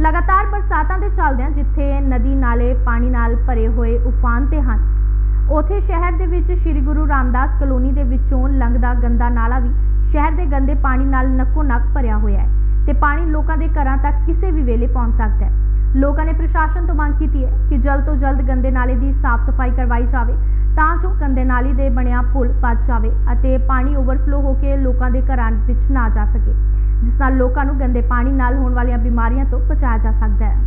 ਲਗਾਤਾਰ ਬਰਸਾਤਾਂ ਦੇ ਚੱਲਦਿਆਂ ਜਿੱਥੇ ਨਦੀ ਨਾਲੇ ਪਾਣੀ ਨਾਲ ਭਰੇ ਹੋਏ ਉਫਾਨ ਤੇ ਹਨ, ਉਥੇ ਸ਼ਹਿਰ ਦੇ ਵਿੱਚ ਸ੍ਰੀ ਗੁਰੂ ਰਾਮਦਾਸ ਕਲੋਨੀ ਦੇ ਵਿੱਚੋਂ ਲੰਘਦਾ ਗੰਦਾ ਨਾਲਾ ਵੀ ਸ਼ਹਿਰ ਦੇ ਗੰਦੇ ਪਾਣੀ ਨਾਲ ਨੱਕੋ ਨੱਕ ਭਰਿਆ ਹੋਇਆ ਹੈ ਤੇ ਪਾਣੀ ਲੋਕਾਂ ਦੇ ਘਰਾਂ ਤੱਕ ਕਿਸੇ ਵੀ ਵੇਲੇ ਪਹੁੰਚ ਸਕਦਾ ਹੈ। ਲੋਕਾਂ ਨੇ ਪ੍ਰਸ਼ਾਸਨ ਤੋਂ ਮੰਗ ਕੀਤੀ ਹੈ ਕਿ ਜਲਦ ਤੋਂ ਜਲਦ ਗੰਦੇ ਨਾਲੇ ਦੀ ਸਾਫ਼ ਸਫ਼ਾਈ ਕਰਵਾਈ ਜਾਵੇ, ਤਾਂ ਜੋ ਗੰਦੇ ਨਾਲੇ ਦੇ ਬਣਿਆ ਪੁਲ ਬਚ ਜਾਵੇ ਅਤੇ ਪਾਣੀ ਓਵਰਫਲੋ ਹੋ ਕੇ ਲੋਕਾਂ ਦੇ ਘਰਾਂ ਵਿੱਚ ਨਾ ਜਾ ਸਕੇ। ਜਿਸ ਨਾਲ ਲੋਕਾਂ ਨੂੰ ਗੰਦੇ ਪਾਣੀ ਨਾਲ ਹੋਣ ਵਾਲੀਆਂ ਬਿਮਾਰੀਆਂ ਤੋਂ ਬਚਾਇਆ ਜਾ ਸਕਦਾ ਹੈ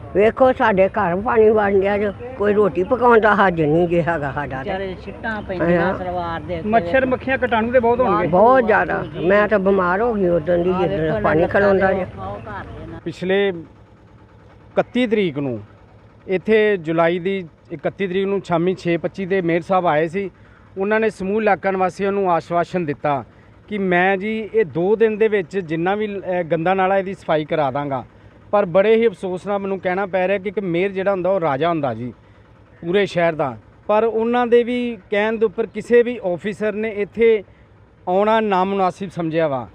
ਵੇਖੋ ਸਾਡੇ ਘਰ ਪਾਣੀ ਵੜ ਗਿਆ ਜੋ ਕੋਈ ਰੋਟੀ ਪਕਾਉਣ ਦਾ ਹੱਜ ਨਹੀਂ ਜੇ ਹੈਗਾ ਸਾਡਾ ਤੇ। ਵਿਚਾਰੇ ਛਿੱਟਾਂ ਪੈਂਦੀਆਂ ਹਾਂ। ਸਲਵਾਰ ਦੇ ਉੱਤੇ। ਮੱਛਰ ਮੱਖੀਆਂ ਕਟਾਣੂ ਦੇ ਬਹੁਤ ਹੋਣਗੇ ਬਹੁਤ ਜ਼ਿਆਦਾ ਮੈਂ ਤਾਂ ਬਿਮਾਰ ਹੋ ਗਈ ਉਦੋਂ ਦੀ ਆਹ ਵੇਖੋ ਜਦੋਂ ਇਹਨਾਂ ਪਾਣੀ ਲੱਤਾਂ ਖਲੋਂਦਾ ਦੇ ਜੇ ਉਹ ਘਰ ਦੇ ਨਾਲ। ਪਿਛਲੇ 31 ਤਰੀਕ ਨੂੰ ਇੱਥੇ ਜੁਲਾਈ ਦੀ 31 ਤਰੀਕ ਨੂੰ ਸ਼ਾਮੀ 6:25 ਦੇ ਮੇਅਰ ਸਾਹਿਬ ਆਏ ਸੀ ਉਹਨਾਂ ਨੇ ਸਮੂਹ ਇਲਾਕਾ ਨਿਵਾਸੀਆਂ ਨੂੰ ਆਸ਼ਵਾਸਨ ਦਿੱਤਾ ਕਿ ਮੈਂ ਜੀ ਇਹ 2 ਦਿਨ ਦੇ ਵਿੱਚ ਜਿੰਨਾ ਵੀ ਗੰਦਾ ਨਾਲਾ ਇਹਦੀ ਸਫ਼ਾਈ ਕਰਾ ਦਾਂਗਾ। ਪਰ ਬੜੇ ਹੀ ਅਫਸੋਸ ਨਾਲ ਮੈਨੂੰ ਕਹਿਣਾ ਪੈ ਰਿਹਾ ਕਿ ਇੱਕ ਮੇਅਰ ਜਿਹੜਾ ਹੁੰਦਾ, ਉਹ ਰਾਜਾ ਹੁੰਦਾ ਜੀ, ਪੂਰੇ ਸ਼ਹਿਰ ਦਾ। ਪਰ ਉਹਨਾਂ ਦੇ ਵੀ ਕਹਿਣ ਦੇ ਉੱਪਰ ਕਿਸੇ ਵੀ ਆਫੀਸਰ ਨੇ ਇੱਥੇ ਆਉਣਾ ਨਾਮੁਨਾਸਿਬ ਸਮਝਿਆ ਵਾ।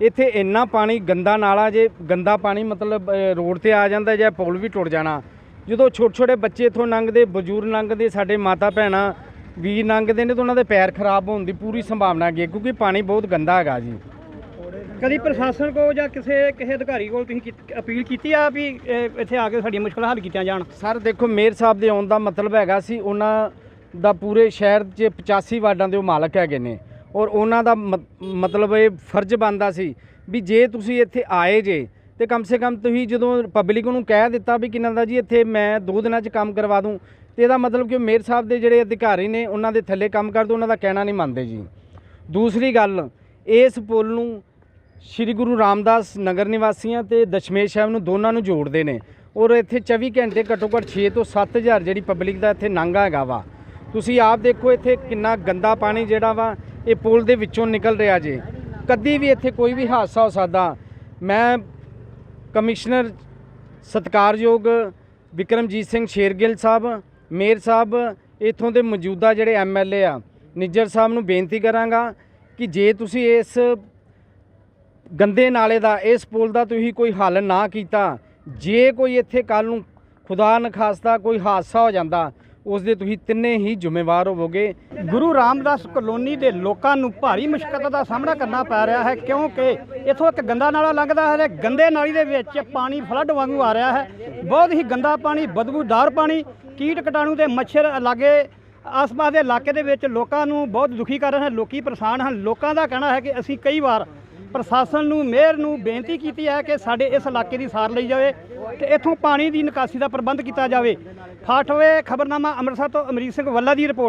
ਇੱਥੇ ਇੰਨਾ ਪਾਣੀ ਗੰਦਾ ਨਾਲਾ ਜੇ, ਗੰਦਾ ਪਾਣੀ ਮਤਲਬ ਰੋਡ ਤੇ ਆ ਜਾਂਦਾ ਜਾਂ ਪੁਲ ਵੀ ਟੁੱਟ ਜਾਣਾ। ਜਦੋਂ ਛੋਟੇ ਛੋਟੇ ਬੱਚੇ ਇੱਥੋਂ ਲੰਘਦੇ, ਬਜ਼ੁਰਗ ਲੰਘਦੇ, ਸਾਡੇ ਮਾਤਾ ਭੈਣਾਂ ਵੀਰ ਲੰਘਦੇ ਨੇ ਤਾਂ ਉਹਨਾਂ ਦੇ ਪੈਰ ਖਰਾਬ ਹੋਣ ਦੀ ਪੂਰੀ ਸੰਭਾਵਨਾ ਹੈਗੀ ਹੈ ਕਿਉਂਕਿ ਪਾਣੀ ਬਹੁਤ ਗੰਦਾ ਹੈਗਾ ਜੀ। ਕਦੀ ਪ੍ਰਸ਼ਾਸਨ ਕੋ ਜਾਂ ਕਿਸੇ ਕਿਸੇ ਅਧਿਕਾਰੀ ਕੋਲ ਤੁਸੀਂ ਅਪੀਲ ਕੀਤੀ ਆ ਵੀ ਇਹ ਇੱਥੇ ਆ ਕੇ ਸਾਡੀਆਂ ਮੁਸ਼ਕਲਾਂ ਹੱਲ ਕੀਤੀਆਂ ਜਾਣ? ਸਰ ਦੇਖੋ ਮੇਅਰ ਸਾਹਿਬ ਦੇ ਆਉਣ ਦਾ ਮਤਲਬ ਹੈਗਾ ਸੀ ਉਹਨਾਂ ਦਾ ਪੂਰੇ ਸ਼ਹਿਰ 'ਚ 85 ਵਾਰਡਾਂ ਦੇ ਉਹ ਮਾਲਕ ਹੈਗੇ ਨੇ। ਔਰ ਉਹਨਾਂ ਦਾ ਮ- ਮਤਲਬ ਇਹ ਫਰਜ਼ ਬਣਦਾ ਸੀ ਵੀ ਜੇ ਤੁਸੀਂ ਇੱਥੇ ਆਏ ਜੇ ਤੇ ਕਮ ਸੇ ਕਮ ਤੁਸੀਂ ਜਦੋਂ ਪਬਲਿਕ ਨੂੰ ਕਹਿ ਦਿੱਤਾ ਵੀ ਕਿਨਾਂ ਦਾ ਜੀ ਇੱਥੇ ਮੈਂ ਦੋ ਦਿਨਾਂ 'ਚ ਕੰਮ ਕਰਵਾ ਦੂੰ ਤੇ ਇਹਦਾ ਮਤਲਬ ਕਿ ਮੇਅਰ ਸਾਹਿਬ ਦੇ ਜਿਹੜੇ ਅਧਿਕਾਰੀ ਨੇ, ਉਹਨਾਂ ਦੇ ਥੱਲੇ ਕੰਮ ਕਰ ਦੋ ਉਹਨਾਂ ਦਾ ਕਹਿਣਾ ਨਹੀਂ ਮੰਨਦੇ ਜੀ। ਦੂਸਰੀ ਗੱਲ, ਇਸ ਪੁਲ ਨੂੰ ਸ਼੍ਰੀ ਗੁਰੂ ਰਾਮਦਾਸ ਨਗਰ ਨਿਵਾਸੀਆਂ ਤੇ ਦਸ਼ਮੇਸ਼ ਸਾਹਿਬ ਨੂੰ ਦੋਨਾਂ ਨੂੰ ਜੋੜਦੇ ਨੇ। ਔਰ ਇੱਥੇ 24 ਘੰਟੇ ਘੱਟੋ ਘੱਟ 6 ਤੋਂ 7000 ਜਿਹੜੀ ਪਬਲਿਕ ਦਾ ਇੱਥੇ ਨਾਂਗਾ ਹੈਗਾ ਵਾ। ਤੁਸੀਂ ਆਪ ਦੇਖੋ ਇੱਥੇ ਕਿੰਨਾ ਗੰਦਾ ਪਾਣੀ ਜਿਹੜਾ ਵਾ, ਇਹ ਪੁਲ ਦੇ ਵਿੱਚੋਂ ਨਿਕਲ ਰਿਹਾ ਜੇ। ਕਦੀ ਵੀ ਇੱਥੇ ਕੋਈ ਵੀ ਹਾਦਸਾ ਹੋ ਸਕਦਾ। ਮੈਂ ਕਮਿਸ਼ਨਰ ਸਤਕਾਰਯੋਗ ਵਿਕਰਮਜੀਤ ਸਿੰਘ ਸ਼ੇਰਗਿੱਲ ਸਾਹਿਬ ਮੇਰ ਸਾਹਿਬ, ਇਥੋਂ ਦੇ ਮੌਜੂਦਾ ਜਿਹੜੇ ਐਮਐਲਏ ਆ, ਨਿੱਜਰ ਸਾਹਿਬ ਨੂੰ ਬੇਨਤੀ ਕਰਾਂਗਾ ਕਿ ਜੇ ਤੁਸੀਂ ਇਸ ਗੰਦੇ ਨਾਲੇ ਦਾ, ਇਸ ਪੁਲ ਦਾ ਤੁਸੀਂ ਕੋਈ ਹੱਲ ਨਾ ਕੀਤਾ, ਜੇ ਕੋਈ ਇੱਥੇ ਕੱਲ ਨੂੰ ਖੁਦਾ ਨਖਾਸਤਾ ਕੋਈ ਹਾਦਸਾ ਹੋ ਜਾਂਦਾ, ਉਸ ਦੇ ਤੁਸੀਂ ਤਿੰਨੇ ਹੀ ਜ਼ਿੰਮੇਵਾਰ ਹੋਵੋਗੇ। ਗੁਰੂ ਰਾਮਦਾਸ ਕਲੋਨੀ ਦੇ ਲੋਕਾਂ ਨੂੰ ਭਾਰੀ ਮੁਸ਼ਕਲਾਂ ਦਾ ਸਾਹਮਣਾ ਕਰਨਾ ਪੈ ਰਿਹਾ ਹੈ, ਕਿਉਂਕਿ ਇੱਥੋਂ ਇੱਕ ਗੰਦਾ ਨਾਲਾ ਲੰਘਦਾ ਹੈ ਤੇ ਗੰਦੇ ਨਾਲੀ ਦੇ ਵਿੱਚ ਪਾਣੀ ਫਲੱਡ ਵਾਂਗੂ ਆ ਰਿਹਾ ਹੈ। ਬਹੁਤ ਹੀ ਗੰਦਾ ਪਾਣੀ, ਬਦਬੂਦਾਰ ਪਾਣੀ ਕੀਟ ਕਟਾਣੂ ਤੇ ਮੱਛਰ ਲਾਗੇ ਆਸ-ਪਾਸ ਦੇ ਇਲਾਕੇ ਦੇ ਵਿੱਚ ਲੋਕਾਂ ਨੂੰ ਬਹੁਤ ਦੁਖੀ ਕਰ ਰਹੇ ਹਨ, ਲੋਕੀ ਪਰੇਸ਼ਾਨ ਹਨ। ਲੋਕਾਂ ਦਾ ਕਹਿਣਾ ਹੈ ਕਿ ਅਸੀਂ ਕਈ ਵਾਰ ਪ੍ਰਸ਼ਾਸਨ ਨੂੰ, ਮੇਅਰ ਨੂੰ ਬੇਨਤੀ ਕੀਤੀ ਹੈ ਕਿ ਸਾਡੇ ਇਸ ਇਲਾਕੇ ਦੀ ਸਾਰ ਲਈ ਜਾਵੇ ਤੇ ਇੱਥੋਂ ਪਾਣੀ ਦੀ ਨਿਕਾਸੀ ਦਾ ਪ੍ਰਬੰਧ ਕੀਤਾ ਜਾਵੇ। ਫਾਟਵੇ ਖਬਰਨਾਮਾ ਅੰਮ੍ਰਿਤਸਰ ਤੋਂ ਅਮਰੀਕ ਸਿੰਘ ਵੱਲਾ ਦੀ ਰਿਪੋਰਟ।